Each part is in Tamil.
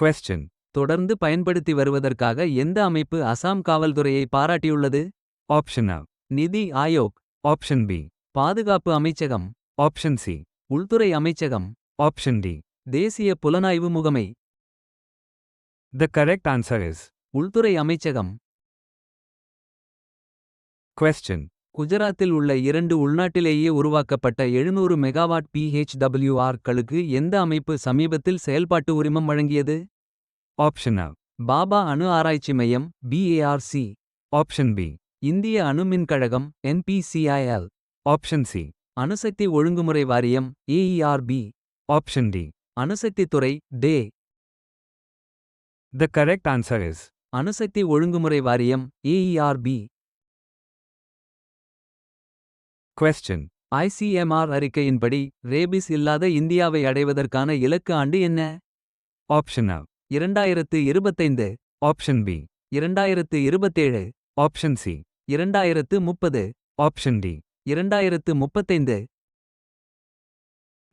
Question. தொடர்ந்து பயன்படுத்தி வருவதற்காக எந்த அமைப்பு அசாம் காவல்துறையை பாராட்டியுள்ளது? ஆப்ஷன் அ நிதி ஆயோக். ஆப்ஷன் பி பாதுகாப்பு அமைச்சகம். ஆப்ஷன் சி உள்துறை அமைச்சகம். ஆப்ஷன் டி தேசிய புலனாய்வு முகமை. த கரெக்ட் ஆன்சர் இஸ் உள்துறை அமைச்சகம். Question. குஜராத்தில் உள்ள இரண்டு உள்நாட்டிலேயே உருவாக்கப்பட்ட 700 மெகாவாட் PHWR களுக்கு எந்த அமைப்பு சமீபத்தில் செயல்பாட்டு உரிமம் வழங்கியது A. பாபா அணு ஆராய்ச்சி மையம் BARC Option B. இந்திய அணு மின் கழகம் NPCIL Option C. அணுசக்தி ஒழுங்குமுறை வாரியம் AERB Option D. அணுசக்தி துறை டே The correct answer is. அணுசக்தி ஒழுங்குமுறை வாரியம் AERB கொஸ்டின் ஐசிஎம்ஆர் அறிக்கையின்படி ரேபிஸ் இல்லாத இந்தியாவை அடைவதற்கான இலக்கு ஆண்டு என்ன? ஆப்ஷன் அ இரண்டாயிரத்து இருபத்தைந்து. ஆப்ஷன் பி இரண்டாயிரத்து இருபத்தேழு. ஆப்ஷன் சி இரண்டாயிரத்து முப்பது. ஆப்ஷன் டி இரண்டாயிரத்து முப்பத்தைந்து.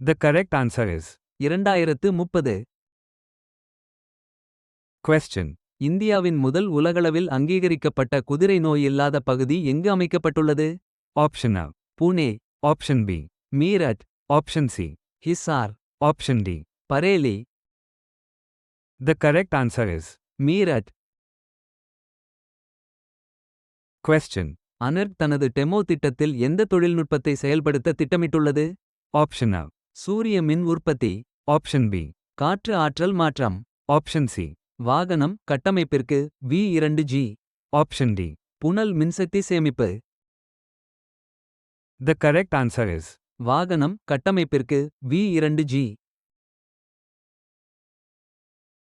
த கரெக்ட் ஆன்சர் இஸ் இரண்டாயிரத்து முப்பது. கொஸ்டின் இந்தியாவின் முதல் உலகளவில் அங்கீகரிக்கப்பட்ட குதிரை நோய் இல்லாத பகுதி எங்கு அமைக்கப்பட்டுள்ளது? Option a Pune Option B. Meerut Option C. Hisar Option D. Bareilly The correct answer is. Meerut Question. அனர்க் தனது டெமோ திட்டத்தில் எந்த தொழில்நுட்பத்தை செயல்படுத்த திட்டமிட்டுள்ளது? ஆப்ஷன் அ சூரிய மின் உற்பத்தி. ஆப்ஷன் பி காற்று ஆற்றல் மாற்றம். ஆப்ஷன் சி வாகனம் கட்டமைப்பிற்கு. வி இரண்டு ஜி ஆப்ஷன் டி புனல் மின்சக்தி சேமிப்பு. The correct answer is. வாகனம் கட்டமைப்பிற்கு வி இரண்டு ஜி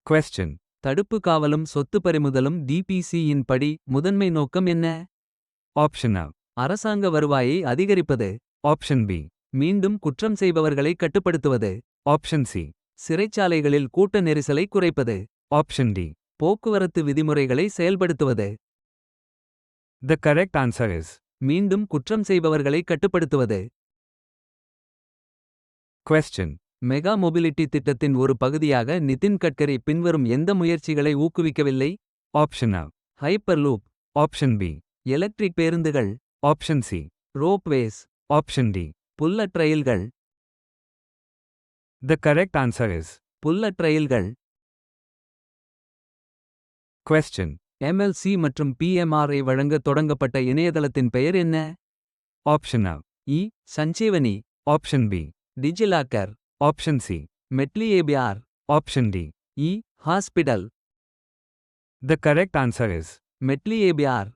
Question. தடுப்பு காவலும் சொத்து பறிமுதலும் டிபிசியின் படி முதன்மை நோக்கம் என்ன Option A. அரசாங்க வருவாயை அதிகரிப்பது Option B. மீண்டும் குற்றம் செய்பவர்களை கட்டுப்படுத்துவது Option C. சிறைச்சாலைகளில் கூட்ட நெரிசலை குறைப்பது Option D. போக்குவரத்து விதிமுறைகளை செயல்படுத்துவது The correct answer is. மீண்டும் குற்றம் செய்பவர்களை கட்டுப்படுத்துவது Question. மெகா மொபிலிட்டி திட்டத்தின் ஒரு பகுதியாக நிதின் கட்கரி பின்வரும் எந்த முயற்சிகளை ஊக்குவிக்கவில்லை Option A. Hyperloop Option B. Electric பேருந்துகள் Option C. Ropeways Option D. Bullet ரயில்கள் The correct answer is. Bullet ரயில்கள் Question. எம்எல்சி மற்றும் பிஎம்ஆரை வழங்க தொடங்கப்பட்ட இணையதளத்தின் பெயர் என்ன Option A. E Sanjeevani Option B. DigiLocker Option C. MedLEaPR Option D. E hospital The correct answer is. MedLEaPR